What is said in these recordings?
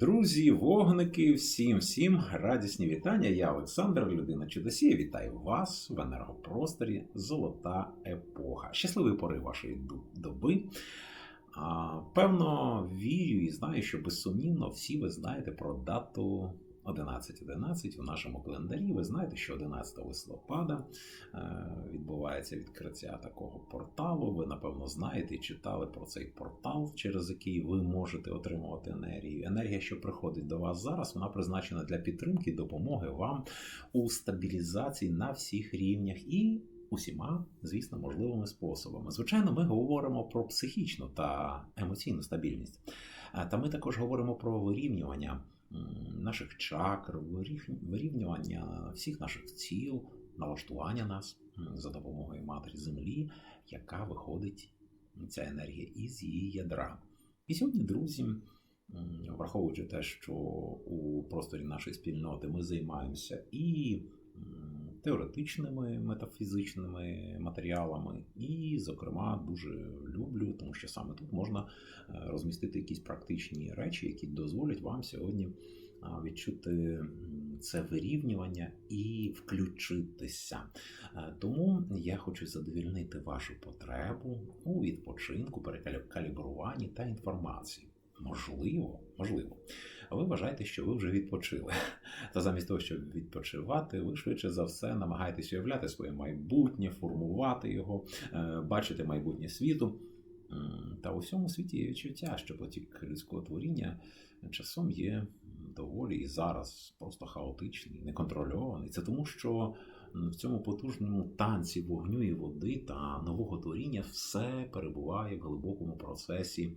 Друзі, вогники, всім всім радісні вітання. Я Олександр, людина Чудосія. Вітаю вас в енергопросторі Золота епоха. Щасливий пори вашої доби. Певно, вірю і знаю, що безсумнівно всі ви знаєте про дату 11.11 у нашому календарі. Ви знаєте, що 11 листопада е, відбувається відкриття такого порталу. Ви, напевно, знаєте і читали про цей портал, через який ви можете отримувати енергію. Енергія, що приходить до вас зараз, вона призначена для підтримки і допомоги вам у стабілізації на всіх рівнях і усіма, звісно, можливими способами. Звичайно, ми говоримо про психічну та емоційну стабільність. Е, Та ми також говоримо про вирівнювання наших чакр, вирівнювання всіх наших ціл, налаштування нас за допомогою матері землі, яка виходить ця енергія із її ядра. І сьогодні, друзі, враховуючи те, що у просторі нашої спільноти ми займаємося і теоретичними метафізичними матеріалами, і, зокрема, дуже люблю, тому що саме тут можна е, розмістити якісь практичні речі, які дозволять вам сьогодні відчути це вирівнювання і включитися. Е, Тому я хочу задовільнити вашу потребу у відпочинку, перекалібруванні та інформації. Можливо, можливо, ви вважаєте, що ви вже відпочили. Та замість того, щоб відпочивати, ви швидше за все намагаєтесь уявляти своє майбутнє, формувати його, е, бачити майбутнє світу. Та у всьому світі є відчуття, що потік людського творіння часом є доволі і зараз просто хаотичний, неконтрольований. Це тому, що в цьому потужному танці вогню і води та нового творіння все перебуває в глибокому процесі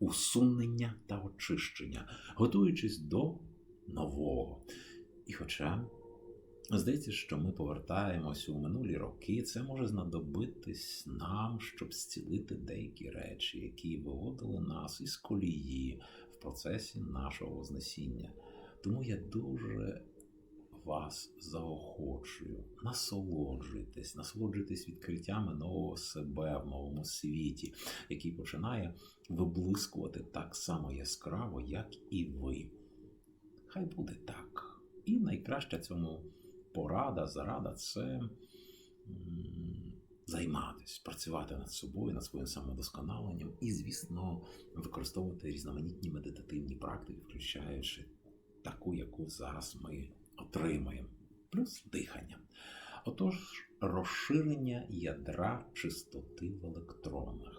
усунення та очищення, готуючись до нового. І хоча здається, що ми повертаємось у минулі роки, це може знадобитись нам, щоб зцілити деякі речі, які виводили нас із колії в процесі нашого вознесіння. Тому я дуже вас заохочую, насолоджуйтесь, насолоджуйтесь відкриттями нового себе в новому світі, який починає виблискувати так само яскраво, як і ви. Хай буде так. І найкраща цьому порада, зарада це займатися, працювати над собою, над своїм самодосконаленням і, звісно, використовувати різноманітні медитативні практики, включаючи таку, яку зараз ми отримаємо, плюс дихання. Отож, розширення ядра чистоти в електронах.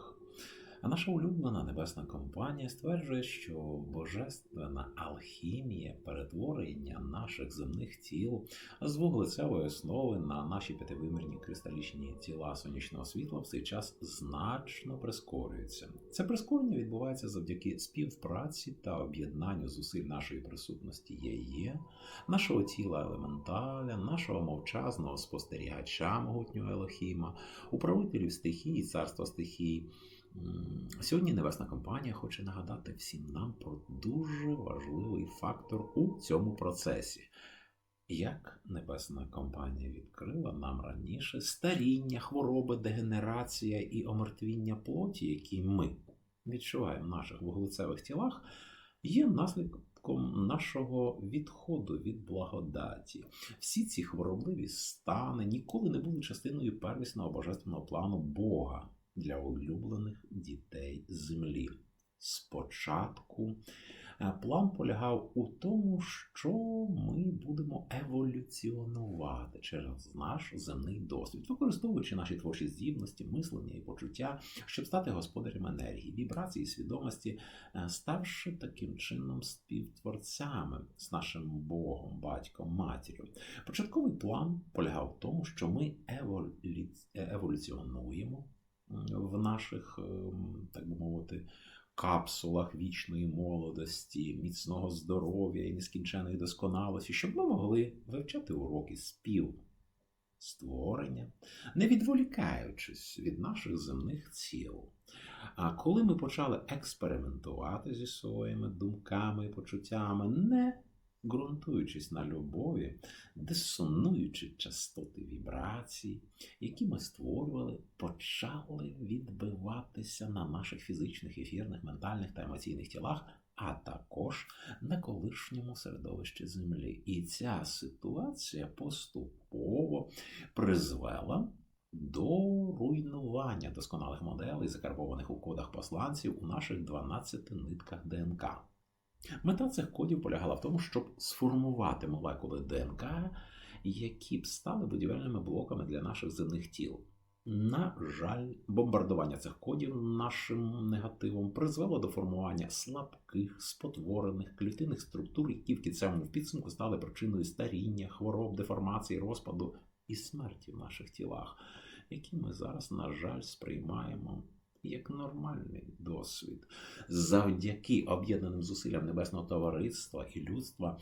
А наша улюблена небесна компанія стверджує, що божественна алхімія перетворення наших земних тіл з вуглецевої основи на наші п'ятивимірні кристалічні тіла сонячного світла в цей час значно прискорюється. Це прискорення відбувається завдяки співпраці та об'єднанню зусиль нашої присутності є, нашого тіла елементаля, нашого мовчазного спостерігача могутнього Елохіма, управителів стихій, царства стихій. Сьогодні Небесна компанія хоче нагадати всім нам про дуже важливий фактор у цьому процесі. Як Небесна компанія відкрила нам раніше старіння, хвороби, дегенерація і омертвіння плоті, які ми відчуваємо в наших вуглецевих тілах, є наслідком нашого відходу від благодаті. Всі ці хворобливі стани ніколи не були частиною первісного божественного плану Бога для улюблених дітей землі. Спочатку е, план полягав у тому, що ми будемо еволюціонувати через наш земний досвід, використовуючи наші творчі здібності, мислення і почуття, щоб стати господарем енергії, вібрації, свідомості, е, ставши таким чином співтворцями з нашим Богом, батьком, матір'ю. Початковий план полягав в тому, що ми еволю... еволюціонуємо в наших, ем, так би мовити, капсулах вічної молодості, міцного здоров'я і нескінченої досконалості, щоб ми могли вивчати уроки спів, створення, не відволікаючись від наших земних ціл. А коли ми почали експериментувати зі своїми думками і почуттями, не ґрунтуючись на любові, дисонуючи частоти вібрацій, які ми створювали, почали відбиватися на наших фізичних, ефірних, ментальних та емоційних тілах а також на колишньому середовищі Землі. І ця ситуація поступово призвела до руйнування досконалих моделей, закарбованих у кодах посланців у наших 12 нитках ДНК. Мета цих кодів полягала в тому, щоб сформувати молекули ДНК, які б стали будівельними блоками для наших земних тіл. На жаль, бомбардування цих кодів нашим негативом призвело до формування слабких, спотворених клітинних структур, які в кінцевому підсумку стали причиною старіння, хвороб, деформації, розпаду і смерті в наших тілах, які ми зараз, на жаль, сприймаємо як нормальний досвід. Завдяки об'єднаним зусиллям Небесного товариства і людства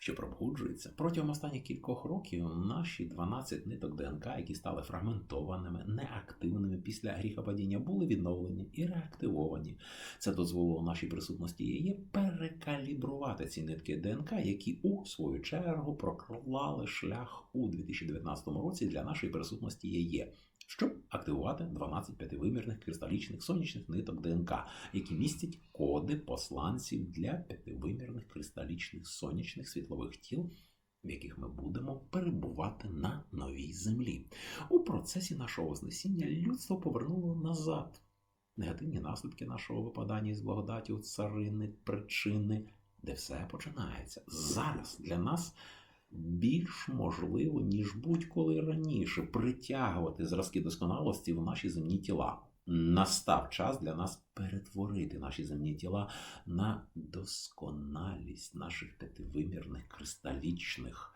що пробуджується протягом останніх кількох років наші 12 ниток ДНК, які стали фрагментованими, неактивними після гріхопадіння, були відновлені і реактивовані. Це дозволило нашій присутності її перекалібрувати ці нитки ДНК, які у свою чергу проклали шлях у 2019 році для нашої присутності її щоб активувати 12 п'ятивимірних кристалічних сонячних ниток ДНК, які містять коди посланців для п'ятивимірних кристалічних сонячних світлових тіл. В яких ми будемо перебувати на новій землі. У процесі нашого знесіння людство повернуло назад негативні наслідки нашого випадання із благодаті царини, причини, де все починається. Зараз для нас більш можливо, ніж будь-коли раніше, притягувати зразки досконалості в наші земні тіла. Настав час для нас перетворити наші земні тіла на досконалість наших п'ятивимірних кристалічних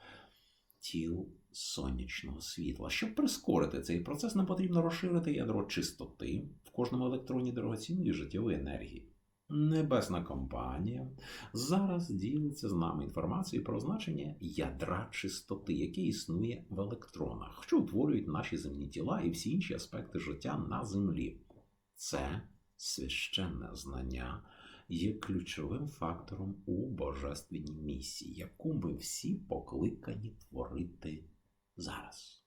тіл сонячного світла. Щоб прискорити цей процес, нам потрібно розширити ядро чистоти в кожному електроні дорогоцінної життєвої енергії. Небесна компанія зараз ділиться з нами інформацією про значення ядра чистоти, яке існує в електронах, що утворюють наші земні тіла і всі інші аспекти життя на землі. Це священне знання є ключовим фактором у божественній місії, яку ми всі покликані творити зараз.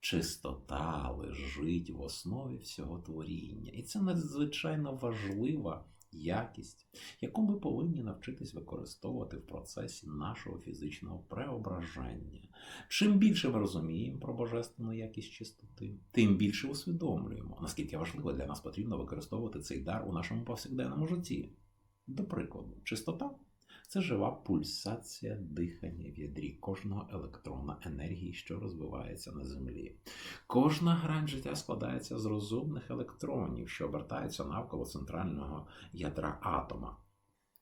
Чистота лежить в основі всього творіння, і це надзвичайно важлива якість, яку ми повинні навчитись використовувати в процесі нашого фізичного преображення. Чим більше ми розуміємо про божественну якість чистоти, тим більше усвідомлюємо, наскільки важливо для нас потрібно використовувати цей дар у нашому повсякденному житті. До прикладу, чистота це жива пульсація дихання в ядрі кожного електрона енергії, що розвивається на землі. Кожна грань життя складається з розумних електронів, що обертаються навколо центрального ядра атома.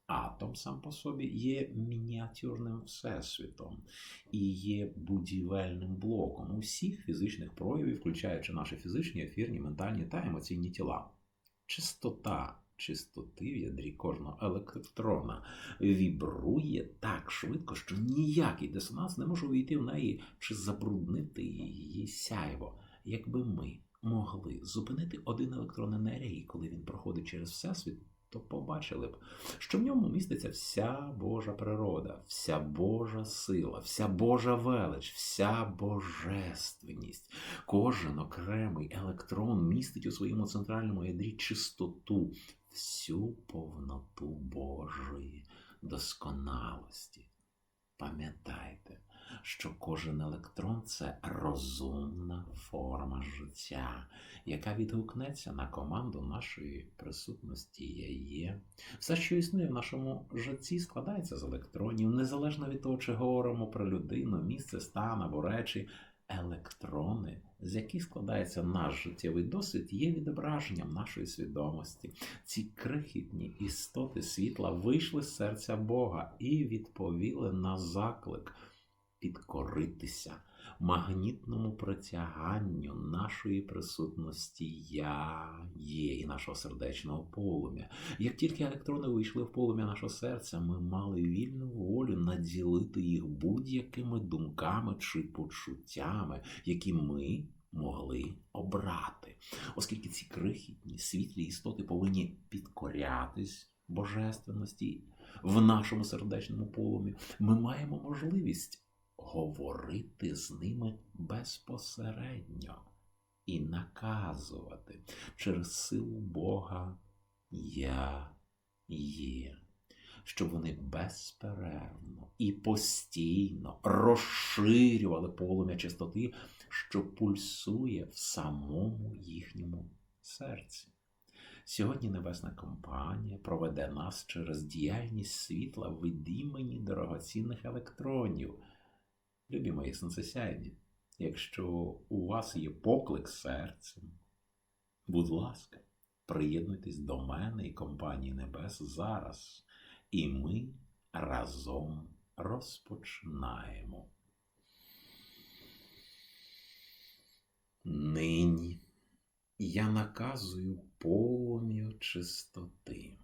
Атом сам по собі є мініатюрним всесвітом і є будівельним блоком усіх фізичних проявів, включаючи наші фізичні, ефірні, ментальні та емоційні тіла. Чистота чистоти в ядрі кожного електрона вібрує так швидко, що ніякий дисонанс не може увійти в неї чи забруднити її сяйво, якби ми могли зупинити один електрон енергії, коли він проходить через всесвіт. То побачили б, що в ньому міститься вся Божа природа, вся Божа сила, вся Божа велич, вся божественність. Кожен окремий електрон містить у своєму центральному ядрі чистоту, всю повноту Божої досконалості. Пам'ятайте, що кожен електрон це розумна форма життя, яка відгукнеться на команду нашої присутності Я є. Все, що існує в нашому житті, складається з електронів, незалежно від того, чи говоримо про людину, місце, стан або речі. Електрони, з яких складається наш життєвий досвід, є відображенням нашої свідомості. Ці крихітні істоти світла вийшли з серця Бога і відповіли на заклик підкоритися магнітному притяганню нашої присутності Я є і нашого сердечного полум'я. Як тільки електрони вийшли в полум'я нашого серця, ми мали вільну волю наділити їх будь-якими думками чи почуттями, які ми. Могли обрати, оскільки ці крихітні світлі істоти повинні підкорятись божественності в нашому сердечному полумі, ми маємо можливість говорити з ними безпосередньо і наказувати через силу Бога Я є. щоб вони безперервно і постійно розширювали полум'я чистоти, що пульсує в самому їхньому серці. Сьогодні Небесна компанія проведе нас через діяльність світла в імені дорогоцінних електронів. Любі мої сонцесяйні, якщо у вас є поклик серцем, будь ласка, приєднуйтесь до мене і компанії Небес зараз, і ми разом розпочинаємо. Нині я наказую полум'ю чистоти.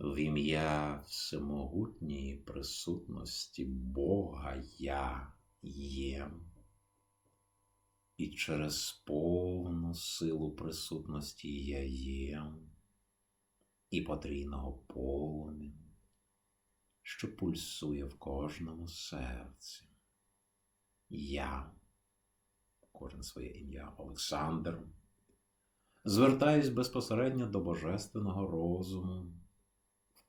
В ім'я всемогутньої присутності Бога Я єм, і через повну силу присутності Я єм і потрійного полум'я, що пульсує в кожному серці. Я кожен своє ім'я Олександр. Звертаюсь безпосередньо до Божественного розуму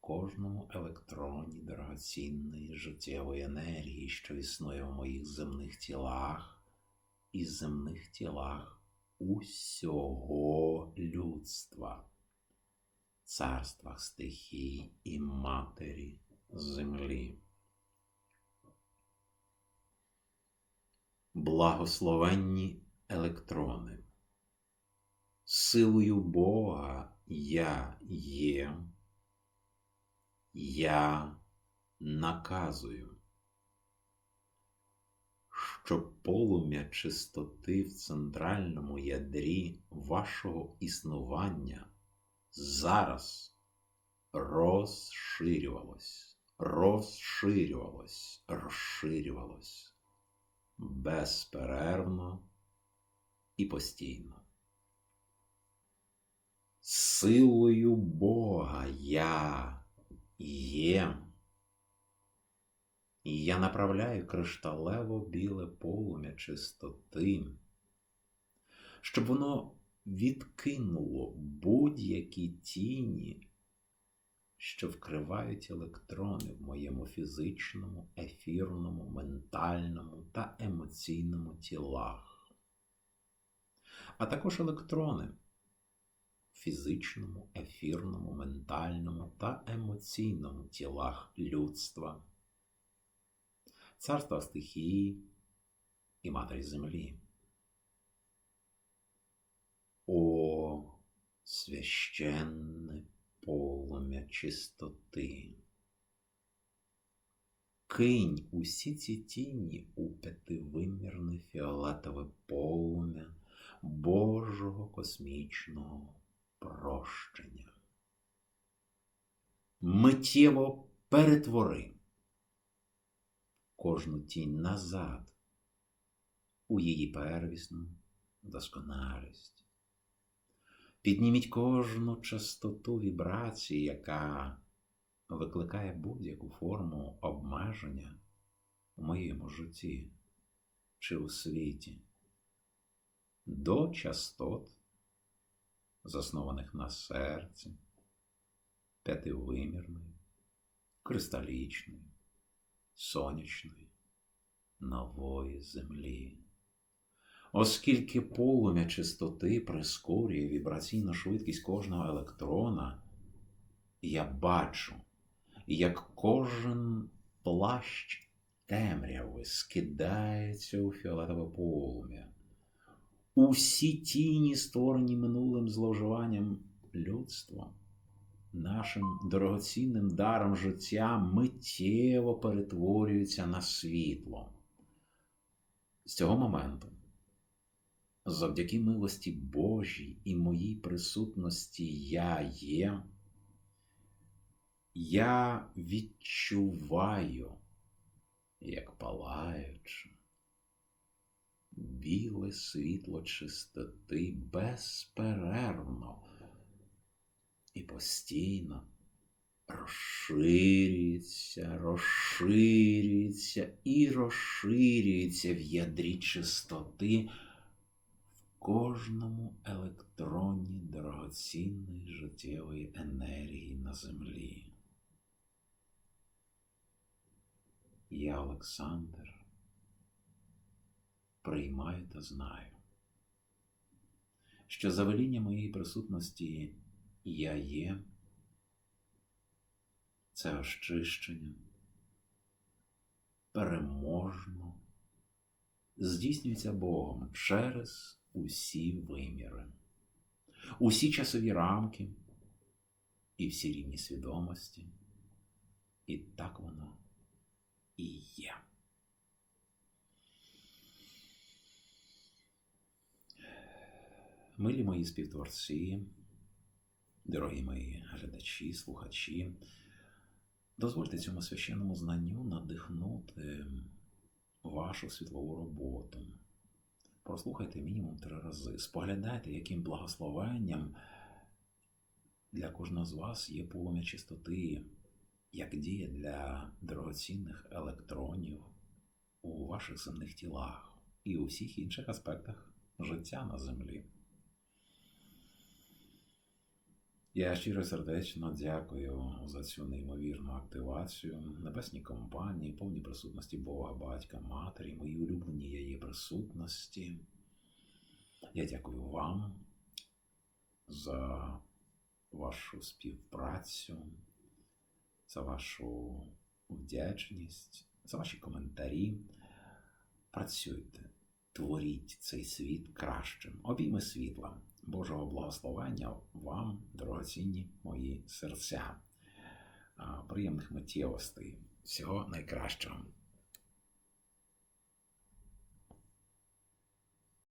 кожному електроні дорогоцінної життєвої енергії, що існує в моїх земних тілах і земних тілах усього людства, царствах стихій і матері землі. Благословенні електрони. Силою Бога я є, я наказую, щоб полум'я чистоти в центральному ядрі вашого існування зараз розширювалось, розширювалось, розширювалось безперервно і постійно. Силою Бога я є. І я направляю кришталево біле полум'я чистоти, щоб воно відкинуло будь-які тіні що вкривають електрони в моєму фізичному, ефірному, ментальному та емоційному тілах, а також електрони фізичному, ефірному, ментальному та емоційному тілах людства, царства стихії і матері землі. О, священне полум'я чистоти. Кинь усі ці тіні у п'ятивимірне фіолетове полум'я Божого космічного прощення. Миттєво перетвори кожну тінь назад у її первісну досконалість. Підніміть кожну частоту вібрації, яка викликає будь-яку форму обмеження у моєму житті чи у світі, до частот, заснованих на серці, п'ятивимірної, кристалічної, сонячної, нової землі. Оскільки полум'я чистоти прискорює вібраційну швидкість кожного електрона, я бачу, як кожен плащ темряви скидається у фіолетове полум'я. Усі тіні, створені минулим зловживанням людством, нашим дорогоцінним даром життя миттєво перетворюються на світло. З цього моменту завдяки милості Божій і моїй присутності я є, я відчуваю, як палаючи, біле світло чистоти безперервно і постійно розширюється, розширюється і розширюється в ядрі чистоти кожному електроні дорогоцінної життєвої енергії на землі. Я, Олександр, приймаю та знаю, що за веління моєї присутності я є це очищення переможно здійснюється Богом через усі виміри, усі часові рамки і всі рівні свідомості. І так воно і є. Милі мої співтворці, дорогі мої глядачі, слухачі, дозвольте цьому священному знанню надихнути вашу світлову роботу. Прослухайте мінімум три рази. Споглядайте, яким благословенням для кожного з вас є полум'я чистоти, як діє для дорогоцінних електронів у ваших земних тілах і у всіх інших аспектах життя на землі. Я щиро сердечно дякую за цю неймовірну активацію небесній компанії, повній присутності Бога, Батька, Матері, моїй улюбленій її присутності. Я дякую вам за вашу співпрацю, за вашу вдячність, за ваші коментарі. Працюйте, творіть цей світ кращим. Обійми світла. Божого благословення вам, дорогоцінні мої серця, приємних миттєвостей, всього найкращого.